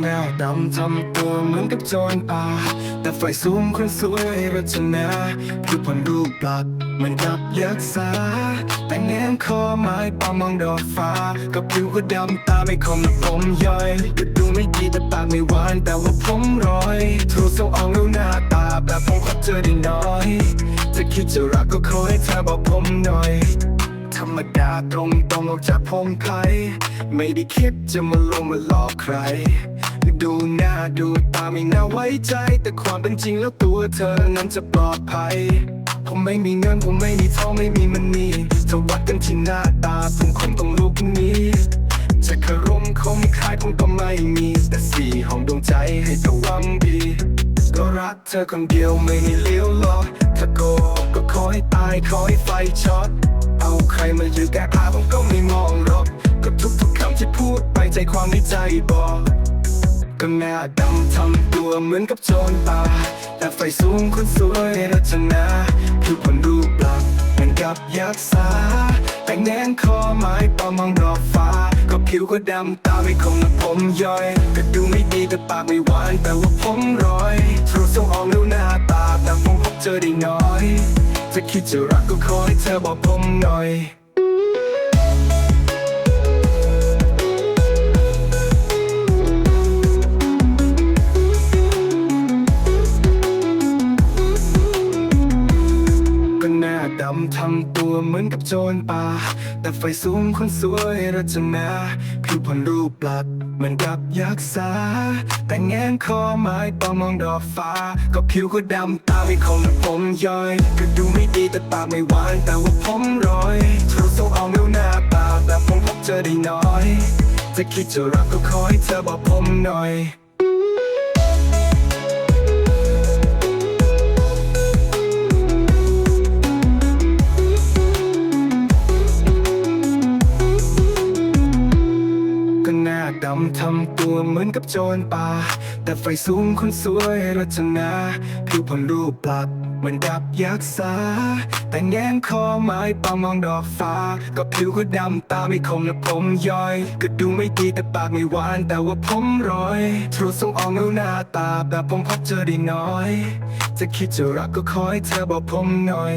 แมวดำทำตัวเหมือนกับโจรป่า แต่ไฟสูงคนสวยรัชนาคือผลรูปลักษ์เหมือนกับยักษ์สาแต่แนมคอไม้ปามองดอกฟ้า กับผิวก็ดำตาไม่คมและผมย่อยก็ดูไม่ดีแต่ปากไม่หวานแต่ว่าผมร้อยทูส่งออกแล้วหน้าตาแบบผมก็เจอได้น้อย จะคิดจะรักก็ขอให้เธอบอกผมหน่อย ธรรมดาตรงตรงออกจากผมใคไม่ได้คิดจะมาลงมาหลอกใคร ดูหน้าดูตาไม่น่าไว้ใจ แต่ความเป็นจริงแล้วตัวเธอนั้นจะปลอดภัย ผมไม่มีเงินผมไม่มีทองไม่มีมันนี่จะวัดกันที่หน้าตาผมคงต้องลูกนี้จะคารมคมคายผมก็ไม่มีแต่สี่ห้องดวงใจให้ตะหวังดีก็รักเธอคนเดียวไม่มีเลี้ยวหรอกถ้าโกหกก็ขอให้ตายขอให้ไฟช็อต เอาใครมายืนแก้ผ้าผมก็ไม่มองรอกก็ทุกทุกๆคำที่พูดไปใจความในใจบอกก็หน้าดำทำตัวเหมือนกับโจรป่าแต่ไฟสูงคนสวยรัชนาคือคนรูปลักษณ์เหมือนกับยักษ์สาแต่งแนนคอไม้ปอมองดอกฟ้า ก็ผิวก็ดำตาไม่คมและผมย่อย ก็ดูไม่ดีแต่ปากไม่หวานแต่ว่าผมร้อยทรูส่งออกแล้วหน้าตาแต่ผมพบเจอได้น้อย จะคิดจะรักก็ขอให้เธอบอกผมหน่อย เหมือนกับโจรป่า แต่ไฟสูงคนสวยรัชนาคือผลรูปลักษณ์เหมือนกับยักษ์สา แต่แงนคอไม้ปองมองดอกฟ้า ก็ผิวก็ดำตาไม่คมและผมย่อย ก็ดูไม่ดีแต่ปากไม่หวานแต่ว่าผมร้อยทรูส่งออกแล้วหน้าตาแบบผมพบเจอได้น้อย จะคิดจะรักก็ขอให้เธอบอกผมหน่อย ดำทำตัวเหมือนกับโจรป่า แต่ไฟสูงคนสวยรัชนาผิวพรรูปลักษณ์เหมือนดับยักษ์สาแต่แง้มคอไม้ปองมองดอกฟ้า ก็ผิวก็ดำตาไม่คมและผมย่อย ก็ดูไม่ดีแต่ปากไม่หวานแต่ว่าผมร้อยทรูส่งออกแล้วหน้าตาแบบผมพบเจอได้น้อย จะคิดจะรักก็ขอให้เธอบอกผมหน่อย